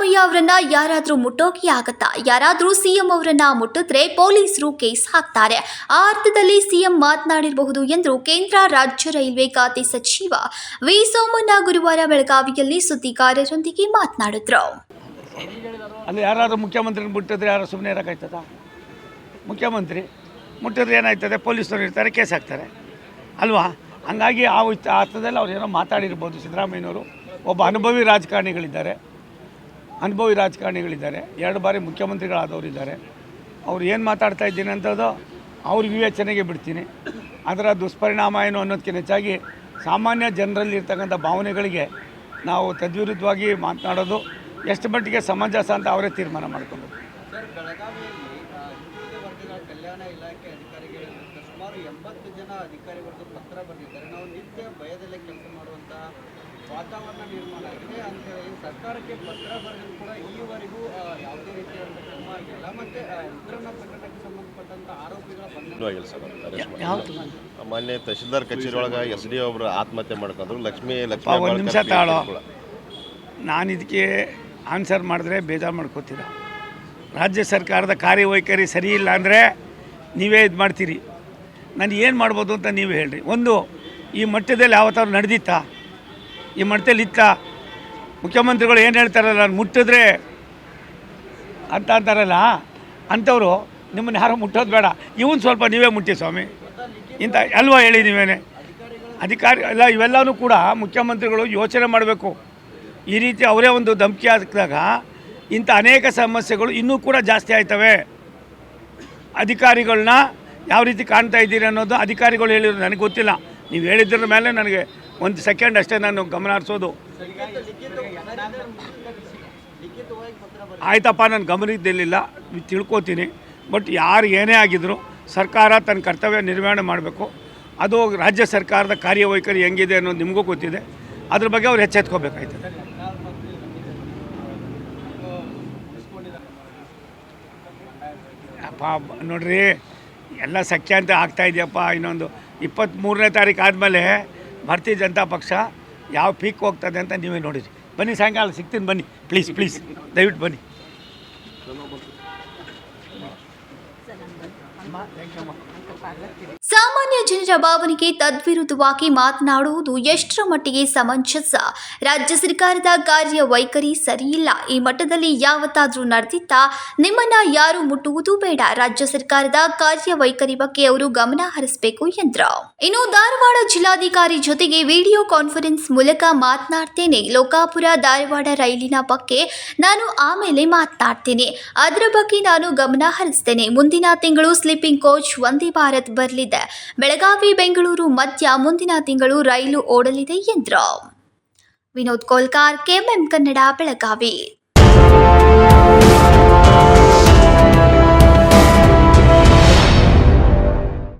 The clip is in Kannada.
ಅವರನ್ನ ಯಾರಾದರೂ ಮುಟ್ಟೋಕೆ ಆಗತ್ತಾ? ಯಾರಾದರೂ ಸಿಎಂ ಅವರನ್ನ ಮುಟ್ಟಿದ್ರೆ ಪೊಲೀಸರು ಕೇಸ್ ಹಾಕ್ತಾರೆ. ಆ ಅರ್ಥದಲ್ಲಿ ಸಿಎಂ ಮಾತನಾಡಿರಬಹುದು ಎಂದು ಕೇಂದ್ರ ರಾಜ್ಯ ರೈಲ್ವೆ ಖಾತೆ ಸಚಿವ ವಿ. ಸೋಮಣ್ಣ ಗುರುವಾರ ಬೆಳಗಾವಿಯಲ್ಲಿ ಸುದ್ದಿಗಾರರೊಂದಿಗೆ ಮಾತನಾಡಿದ್ರು. ಅಲ್ಲಿ ಯಾರಾದರೂ ಮುಖ್ಯಮಂತ್ರಿ ಮುಟ್ಟಿದ್ರೆ ಯಾರು ಸುಮ್ಮನೆ ಇರೋಕ್ಕಾಯ್ತದ? ಮುಖ್ಯಮಂತ್ರಿ ಮುಟ್ಟಿದ್ರೆ ಏನಾಯ್ತದೆ? ಪೊಲೀಸರು ಇರ್ತಾರೆ, ಕೇಸ್ ಹಾಕ್ತಾರೆ. ಅಲ್ವಾ? ಹಂಗಾಗಿ ಆ ಅರ್ಥದಲ್ಲಿ ಅವ್ರು ಏನೋ ಮಾತಾಡಿರ್ಬೋದು ಸಿದ್ದರಾಮಯ್ಯನವರು. ಒಬ್ಬ ಅನುಭವಿ ರಾಜಕಾರಣಿಗಳಿದ್ದಾರೆ. ಅನುಭವಿ ರಾಜಕಾರಣಿಗಳಿದ್ದಾರೆ. ಎರಡು ಬಾರಿ ಮುಖ್ಯಮಂತ್ರಿಗಳಾದವರಿದ್ದಾರೆ. ಅವ್ರು ಏನು ಮಾತಾಡ್ತಾ ಇದ್ದೀನಿ ಅಂತದ್ದು ಅವ್ರ ವಿವೇಚನೆಗೆ ಬಿಡ್ತೀನಿ. ಅದರ ದುಷ್ಪರಿಣಾಮ ಏನು ಅನ್ನೋದಕ್ಕಿಂತ ಹೆಚ್ಚಾಗಿ ಸಾಮಾನ್ಯ ಜನರಲ್ಲಿ ಇರ್ತಕ್ಕಂಥ ಭಾವನೆಗಳಿಗೆ ನಾವು ತದ್ವಿರುದ್ಧವಾಗಿ ಮಾತನಾಡೋದು, ಎಷ್ಟು ಮಟ್ಟಿಗೆ ಸಮಂಜಸ ಅಂತ ಅವರೇ ತೀರ್ಮಾನ ಅಧಿಕಾರಿಗಳಿಗೆ ಪತ್ರ ಬರೆದಿದ್ದಾರೆ ನಾವು ನಿತ್ಯ ಭಯದಲ್ಲೇ ಕೆಲಸ ಮಾಡುವಂತಹ ವಾತಾವರಣ ನಿರ್ಮಾಣ ಸರ್ಕಾರಕ್ಕೆ ಪತ್ರ ಬರೆದು ಕೂಡ ಈವರೆಗೂ ಯಾವುದೇ ರೀತಿಯಾದ ಕ್ರಮ ಆಗಿಲ್ಲ ಮತ್ತೆ ಉಗ್ರನ ಪ್ರಕರಣಕ್ಕೆ ಸಂಬಂಧಪಟ್ಟಂತ ಆರೋಪಿಗಳ ಬಂಧನ ಮೊನ್ನೆ ತಹಶೀಲ್ದಾರ್ ಕಚೇರಿ ಒಳಗೆ ಎಸ್ ಡಿ ಒಬ್ರು ಆತ್ಮಹತ್ಯೆ ಮಾಡ್ಕೊಂಡ್ರು. ಲಕ್ಷ್ಮೀ ಲಕ್ಷ್ಮಿ ಒಂದು ನಿಮಿಷ ತಾಳೋ. ಕೂಡ. ನಾನು ಇದಕ್ಕೆ ಆನ್ಸರ್ ಮಾಡಿದ್ರೆ ಬೇಜಾರು ಮಾಡ್ಕೋತೀರ? ರಾಜ್ಯ ಸರ್ಕಾರದ ಕಾರ್ಯವೈಖರಿ ಸರಿ ಇಲ್ಲ ಅಂದರೆ ನೀವೇ ಇದು ಮಾಡ್ತೀರಿ. ನಾನು ಏನು ಮಾಡ್ಬೋದು ಅಂತ ನೀವೇ ಹೇಳ್ರಿ. ಒಂದು ಈ ಮಟ್ಟದಲ್ಲಿ ಯಾವತ್ತಾದ್ರು ನಡೆದಿತ್ತಾ? ಈ ಮಟ್ಟದಲ್ಲಿ ಇತ್ತಾ? ಮುಖ್ಯಮಂತ್ರಿಗಳು ಏನು ಹೇಳ್ತಾರಲ್ಲ, ನಾನು ಮುಟ್ಟಿದ್ರೆ ಅಂತ ಅಂತಾರಲ್ಲ ಅಂಥವ್ರು ನಿಮ್ಮನ್ನು ಯಾರು ಮುಟ್ಟೋದು ಬೇಡ. ಇವನು ಸ್ವಲ್ಪ ನೀವೇ ಮುಟ್ಟಿ ಸ್ವಾಮಿ. ಇಂಥ ಅಲ್ವಾ ಹೇಳಿ ನೀವೇನೆ? ಅಧಿಕಾರಿ ಎಲ್ಲ ಇವೆಲ್ಲವೂ ಕೂಡ ಮುಖ್ಯಮಂತ್ರಿಗಳು ಯೋಚನೆ ಮಾಡಬೇಕು. ಈ ರೀತಿ ಅವರೇ ಒಂದು ಧಮಕಿ ಹಾಕಿದಾಗ ಇಂಥ ಅನೇಕ ಸಮಸ್ಯೆಗಳು ಇನ್ನೂ ಕೂಡ ಜಾಸ್ತಿ ಆಯ್ತವೆ. ಅಧಿಕಾರಿಗಳನ್ನ ಯಾವ ರೀತಿ ಕಾಣ್ತಾ ಇದ್ದೀರಿ ಅನ್ನೋದು ಅಧಿಕಾರಿಗಳು ಹೇಳಿದ್ರು. ನನಗೆ ಗೊತ್ತಿಲ್ಲ. ನೀವು ಹೇಳಿದ್ರ ಮೇಲೆ ನನಗೆ ಒಂದು ಸೆಕೆಂಡ್ ಅಷ್ಟೇ ನಾನು ಗಮನ ಹರಿಸೋದು. ಆಯ್ತಪ್ಪ, ನಾನು ಗಮನಿದ್ದಿಲ್ಲ ತಿಳ್ಕೊತೀನಿ. ಬಟ್ ಯಾರು ಏನೇ ಆಗಿದ್ರು ಸರ್ಕಾರ ತನ್ನ ಕರ್ತವ್ಯ ನಿರ್ವಹಣೆ ಮಾಡಬೇಕು. ಅದು ರಾಜ್ಯ ಸರ್ಕಾರದ ಕಾರ್ಯವೈಖರಿ ಹೆಂಗಿದೆ ಅನ್ನೋದು ನಿಮಗೂ ಗೊತ್ತಿದೆ. ಅದ್ರ ಬಗ್ಗೆ ಅವ್ರು ಎಚ್ಚೆತ್ಕೋಬೇಕಾಯ್ತದೆ. ಅಪ್ಪ ಬ- ನೋಡ್ರಿ, ಎಲ್ಲ ಸಖ್ಯ ಅಂತ ಆಗ್ತಾ ಇದೆಯಪ್ಪ. ಇನ್ನೊಂದು ಇಪ್ಪತ್ತ್ಮೂರನೇ ತಾರೀಕು ಆದಮೇಲೆ ಭಾರತೀಯ ಜನತಾ ಪಕ್ಷ ಯಾವ ಪೀಕ್ ಹೋಗ್ತದೆ ಅಂತ ನೀವೇ ನೋಡಿರಿ. ಬನ್ನಿ ಸಾಯಂಕಾಲ ಸಿಗ್ತೀನಿ ಬನ್ನಿ. ಪ್ಲೀಸ್ ಪ್ಲೀಸ್ ದಯವಿಟ್ಟು ಬನ್ನಿ. ಅಮ್ಮ. ಸಾಮಾನ್ಯ ಜನರ ಭಾವನೆಗೆ ತದ್ವಿರುದ್ಧವಾಗಿ ಮಾತನಾಡುವುದು ಎಷ್ಟರ ಮಟ್ಟಿಗೆ ಸಮಂಜಸ? ರಾಜ್ಯ ಸರ್ಕಾರದ ಕಾರ್ಯವೈಖರಿ ಸರಿಯಿಲ್ಲ. ಈ ಮಟ್ಟದಲ್ಲಿ ಯಾವತ್ತಾದರೂ ನಡೆದಿತ್ತಾ? ನಿಮ್ಮನ್ನ ಯಾರು ಮುಟ್ಟುವುದು ಬೇಡ. ರಾಜ್ಯ ಸರ್ಕಾರದ ಕಾರ್ಯವೈಖರಿ ಬಗ್ಗೆ ಅವರು ಗಮನ ಹರಿಸಬೇಕು ಎಂದರು ಇನ್ನು ಧಾರವಾಡ ಜಿಲ್ಲಾಧಿಕಾರಿ ಜೊತೆಗೆ ವಿಡಿಯೋ ಕಾನ್ಫರೆನ್ಸ್ ಮೂಲಕ ಮಾತನಾಡ್ತೇನೆ. ಲೋಕಾಪುರ ಧಾರವಾಡ ರೈಲಿನ ಬಗ್ಗೆ ನಾನು ಆಮೇಲೆ ಮಾತನಾಡ್ತೇನೆ. ಅದರ ಬಗ್ಗೆ ನಾನು ಗಮನ ಹರಿಸ್ತೇನೆ. ಮುಂದಿನ ತಿಂಗಳು ಸ್ಲೀಪಿಂಗ್ ಕೋಚ್ ವಂದೇ ಭಾರತ್ ಬರಲಿದೆ. ಬೆಳಗಾವಿ ಬೆಂಗಳೂರು ಮಧ್ಯ ಮುಂದಿನ ತಿಂಗಳು ರೈಲು ಓಡಲಿದೆ ಎಂದರು. ವಿನೋದ್ ಕೋಲ್ಕಾರ್ ಕೆಎಂಎಂ ಕನ್ನಡ ಬೆಳಗಾವಿ.